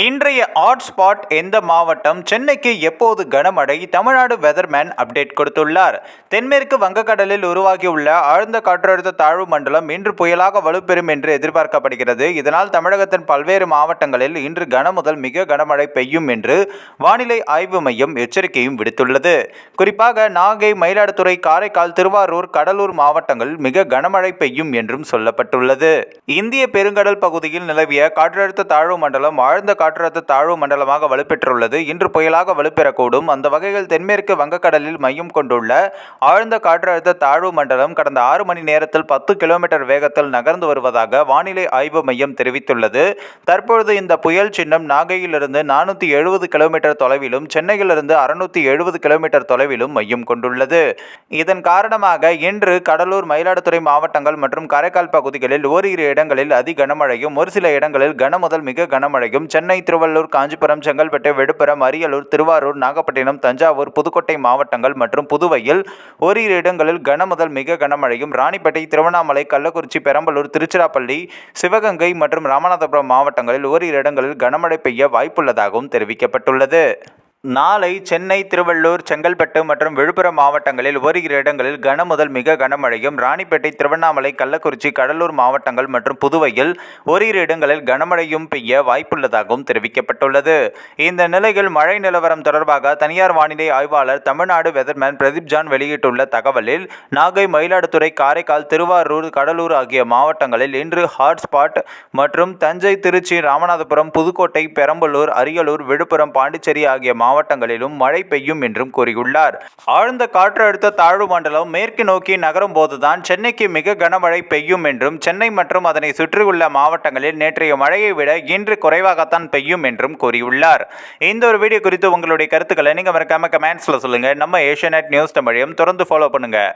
இன்றைய ஹாட்ஸ்பாட் எந்த மாவட்டம்? சென்னைக்கு எப்போது கனமழை? தமிழ்நாடு வெதர்மேன் அப்டேட் கொடுத்துள்ளார். தென்மேற்கு வங்கக்கடலில் உருவாகியுள்ள ஆழ்ந்த காற்றழுத்த தாழ்வு மண்டலம் இன்று புயலாக வலுப்பெறும் என்று எதிர்பார்க்கப்படுகிறது. இதனால் தமிழகத்தின் பல்வேறு மாவட்டங்களில் இன்று கன முதல் மிக கனமழை பெய்யும் என்று வானிலை ஆய்வு மையம் எச்சரிக்கையும் விடுத்துள்ளது. குறிப்பாக நாகை மயிலாடுதுறை காரைக்கால் திருவாரூர் கடலூர் மாவட்டங்களில் மிக கனமழை பெய்யும் என்றும் சொல்லப்பட்டுள்ளது. இந்திய பெருங்கடல் பகுதியில் நிலவிய காற்றழுத்த தாழ்வு மண்டலம் ஆழ்ந்த காற்றழுத்த தாழ்வு மண்டலமாக வலுப்பெற்றுள்ளது. இன்று புயலாக வலுப்பெறக்கூடும். அந்த வகையில் தென்மேற்கு வங்கக்கடலில் மையம் கொண்டுள்ள ஆழ்ந்த காற்றழுத்த தாழ்வு மண்டலம் கடந்த ஆறு மணி நேரத்தில் பத்து கிலோமீட்டர் வேகத்தில் நகர்ந்து வருவதாக வானிலை ஆய்வு மையம் தெரிவித்துள்ளது. தற்பொழுது இந்த புயல் சின்னம் நாகையிலிருந்து நானூற்றி எழுபது கிலோமீட்டர் தொலைவிலும் சென்னையிலிருந்து அறுநூற்றி எழுபது கிலோமீட்டர் தொலைவிலும் மையம் கொண்டுள்ளது. இதன் காரணமாக இன்று கடலூர் மயிலாடுதுறை மாவட்டங்கள் மற்றும் காரைக்கால் பகுதிகளில் ஓரிரு இடங்களில் அதி கனமழையும் ஒரு சில இடங்களில் கனமுதல் மிக கனமழையும் சென்னை திருவள்ளூர் காஞ்சிபுரம் செங்கல்பட்டு விழுப்புரம் அரியலூர் திருவாரூர் நாகப்பட்டினம் தஞ்சாவூர் புதுக்கோட்டை மாவட்டங்கள் மற்றும் புதுவையில் ஓரிரு இடங்களில் கனமுதல் மிக கனமழையும் ராணிப்பேட்டை திருவண்ணாமலை கள்ளக்குறிச்சி பெரம்பலூர் திருச்சிராப்பள்ளி சிவகங்கை மற்றும் ராமநாதபுரம் மாவட்டங்களில் ஓரிரு இடங்களில் கனமழை பெய்ய வாய்ப்புள்ளதாகவும் தெரிவிக்கப்பட்டுள்ளது. நாளை சென்னை திருவள்ளூர் செங்கல்பட்டு மற்றும் விழுப்புரம் மாவட்டங்களில் ஓரிரு இடங்களில் கன முதல் மிக கனமழையும் ராணிப்பேட்டை திருவண்ணாமலை கள்ளக்குறிச்சி கடலூர் மாவட்டங்கள் மற்றும் புதுவையில் ஓரிரு இடங்களில் கனமழையும் பெய்ய வாய்ப்புள்ளதாகவும் தெரிவிக்கப்பட்டுள்ளது. இந்த நிலையில் மழை நிலவரம் தொடர்பாக தனியார் வானிலை ஆய்வாளர் தமிழ்நாடு வெதர்மேன் பிரதீப் ஜான் வெளியிட்டுள்ள தகவலில் நாகை மயிலாடுதுறை காரைக்கால் திருவாரூர் கடலூர் ஆகிய மாவட்டங்களில் இன்று ஹாட்ஸ்பாட் மற்றும் தஞ்சை திருச்சி ராமநாதபுரம் புதுக்கோட்டை பெரம்பலூர் அரியலூர் விழுப்புரம் பாண்டிச்சேரி ஆகிய மாவட்டங்களிலும் மழை பெய்யும் என்றும் கூறியுள்ளார். ஆழ்ந்த காற்றழுத்த தாழ்வு மண்டலம் மேற்கு நோக்கி நகரும் போதுதான் சென்னைக்கு மிக கனமழை பெய்யும் என்றும் சென்னை மற்றும் அதனை சுற்றியுள்ள மாவட்டங்களில் நேற்றைய மழையை விட இன்று குறைவாகத்தான் பெய்யும் என்றும் கூறியுள்ளார். இந்த ஒரு வீடியோ குறித்து உங்களுடைய கருத்துக்களை நீங்கள் மறக்காம கமெண்ட்ஸில் சொல்லுங்கள் நம்ம ஏஷியநெட் நியூஸ் தமிழையும் தொடர்ந்து ஃபாலோ பண்ணுங்கள்